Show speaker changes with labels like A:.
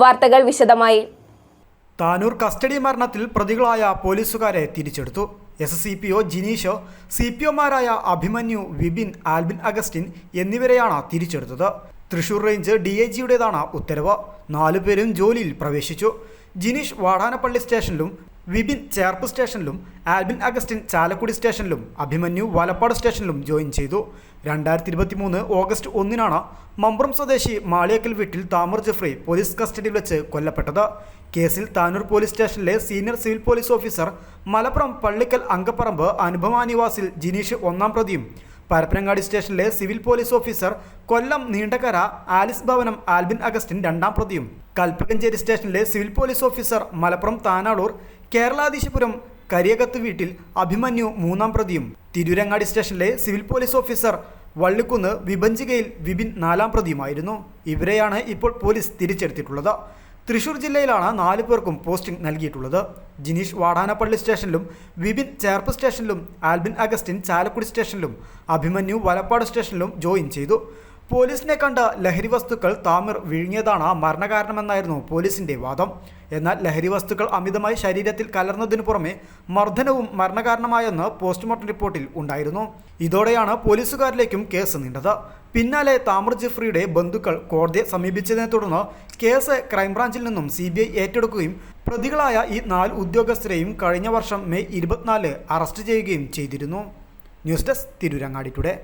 A: വാർത്തകൾ വിശദമായി.
B: താനൂർ കസ്റ്റഡി മരണത്തിൽ പ്രതികളായ പോലീസുകാരെ തിരിച്ചെടുത്തു. എസ് സി പി ഒ ജിനീഷോ സി പി ഒമാരായ അഭിമന്യു വിബിൻ ആൽബിൻ അഗസ്റ്റിൻ എന്നിവരെയാണ് തിരിച്ചെടുത്തത്. തൃശൂർ റേഞ്ച് ഡി ഐ ജിയുടേതാണ് ഉത്തരവ്. നാലുപേരും ജോലിയിൽ പ്രവേശിച്ചു. ജിനീഷ് വാടാനപ്പള്ളി സ്റ്റേഷനിലും വിപിൻ ചേർപ്പ് സ്റ്റേഷനിലും ആൽബിൻ അഗസ്റ്റിൻ ചാലക്കുടി സ്റ്റേഷനിലും അഭിമന്യു വലപ്പാട് സ്റ്റേഷനിലും ജോയിൻ ചെയ്തു. രണ്ടായിരത്തി ഇരുപത്തി മൂന്ന് ഓഗസ്റ്റ് ഒന്നിനാണ് മമ്പ്രം സ്വദേശി മാളിയക്കൽ വീട്ടിൽ താമർ ജഫ്രി പോലീസ് കസ്റ്റഡിയിൽ വെച്ച് കൊല്ലപ്പെട്ടത്. കേസിൽ താനൂർ പോലീസ് സ്റ്റേഷനിലെ senior civil police officer Malappuram Pallikkal Angapparamba അനുഭവാനിവാസിൽ നിവാസിൽ ജിനീഷ് ഒന്നാം പ്രതിയും പരപ്പനങ്ങാടി സ്റ്റേഷനിലെ civil police officer Kollam Neendakara Alice Bhavanam Albin Augustine രണ്ടാം പ്രതിയും. കൽപ്പകഞ്ചേരി സ്റ്റേഷനിലെ civil police officer Malappuram Tanalur Keraladheeshapuram Kariyakath വീട്ടിൽ അഭിമന്യു മൂന്നാം പ്രതിയും. തിരൂരങ്ങാടി സ്റ്റേഷനിലെ സിവിൽ പോലീസ് ഓഫീസർ വള്ളിക്കുന്ന് വിഭഞ്ചികയിൽ വിപിൻ നാലാം പ്രതിയുമായിരുന്നു. ഇവരെയാണ് ഇപ്പോൾ പോലീസ് തിരിച്ചെടുത്തിട്ടുള്ളത്. തൃശൂർ ജില്ലയിലാണ് നാല് പേർക്കും പോസ്റ്റിംഗ് നൽകിയിട്ടുള്ളത്. ജിനീഷ് വാടാനപ്പള്ളി സ്റ്റേഷനിലും വിപിൻ ചേർപ്പ് സ്റ്റേഷനിലും ആൽബിൻ അഗസ്റ്റിൻ ചാലക്കുടി സ്റ്റേഷനിലും അഭിമന്യു വലപ്പാട് സ്റ്റേഷനിലും ജോയിൻ ചെയ്തു. പോലീസിനെ കണ്ട ലഹരി വസ്തുക്കൾ താമിർ വിഴുങ്ങിയതാണ് മരണകാരണമെന്നായിരുന്നു പോലീസിന്റെ വാദം. എന്നാൽ ലഹരി വസ്തുക്കൾ അമിതമായി ശരീരത്തിൽ കലർന്നതിനു പുറമെ മർദ്ദനവും മരണകാരണമായെന്ന് പോസ്റ്റ്മോർട്ടം റിപ്പോർട്ടിൽ ഉണ്ടായിരുന്നു. ഇതോടെയാണ് പോലീസുകാരിലേക്കും കേസ് നീണ്ടത്. പിന്നാലെ താമർ ജിഫ്രിയുടെ ബന്ധുക്കൾ കോടതിയെ സമീപിച്ചതിനെ തുടർന്ന് കേസ് ക്രൈംബ്രാഞ്ചിൽ നിന്നും സി ഏറ്റെടുക്കുകയും പ്രതികളായ ഈ നാല് ഉദ്യോഗസ്ഥരെയും കഴിഞ്ഞ വർഷം മെയ് ഇരുപത്തിനാല് അറസ്റ്റ് ചെയ്യുകയും ചെയ്തിരുന്നു. News desk Tirurangadi today.